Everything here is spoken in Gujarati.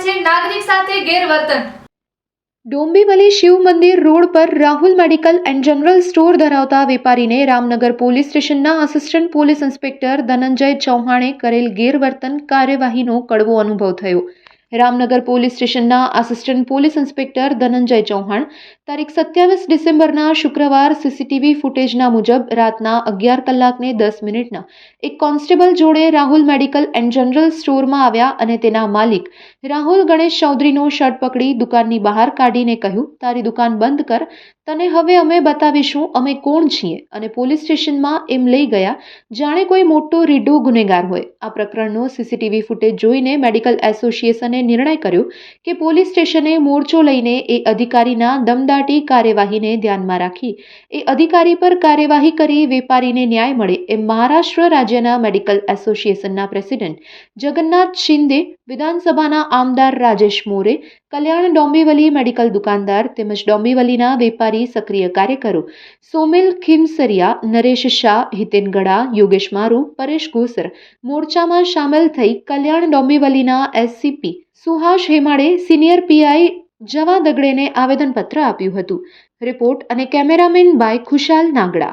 નાગરિક સાથે ગેરવર્તન. ડોંબીવલી શિવ મંદિર રોડ પર Rahul medical and general store ધરાવતા વેપારીને રામનગર પોલીસ સ્ટેશનના આસિસ્ટન્ટ પોલીસ ઇન્સ્પેક્ટર ધનંજય ચૌહાણે કરેલ ગેરવર્તન કાર્યવાહીનો કડવો અનુભવ થયો. રામનગર પોલીસ સ્ટેશનના assistant police inspector Dhananjay Chauhan. તારીખ સત્યાવીસ ડિસેમ્બરના શુક્રવાર સીસીટીવી ફૂટેજના મુજબ રાતના અગિયાર કલાકને દસ મિનિટના એક કોન્સ્ટેબલ જોડે રાહુલ મેડિકલ એન્ડ જનરલ સ્ટોરમાં આવ્યા અને તેના માલિક રાહુલ ગણેશ ચૌધરીનો શર્ટ પકડી દુકાનની બહાર કાઢીને કહ્યું, તારી દુકાન બંધ કર. તને હવે અમે બતાવીશું અમે કોણ છીએ અને પોલીસ સ્ટેશનમાં એમ લઈ ગયા. જાણે કોઈ મોટો રીડો ગુનેગાર હોય. આ પ્રકરણનો સીસીટીવી ફૂટેજ જોઈને મેડિકલ એસોસિએશને નિર્ણય કર્યો કે પોલીસ સ્ટેશને મોરચો લઈને એ અધિકારીના દમદાટી કાર્યવાહીને ધ્યાનમાં રાખી. એ અધિકારી પર કાર્યવાહી કરી વેપારીને ન્યાય મળે એમ મહારાષ્ટ્ર રાજ્યના મેડિકલ એસોસિએશનના પ્રેસિડેન્ટ જગન્નાથ શિંદે વિધાનસભાના આમદાર રાજેશ મોરે, કલ્યાણ ડોંબીવલી મેડિકલ દુકાનદાર તેમજ ડોંબીવલીના વેપારી સક્રિય કાર્યકરો સોમિલ ખીમસરિયા, નરેશ શાહ, હિતેન ગડા, યોગેશ મારુ, પરેશ ગોસર મોરચામાં સામેલ થઈ Kalyan ડોંબીવલીના SCP Suhas Hemade senior PI જવા દગડેને આવેદનપત્ર આપ્યું હતું. રિપોર્ટ અને કેમેરામેન બાય ખુશાલ નાગડા.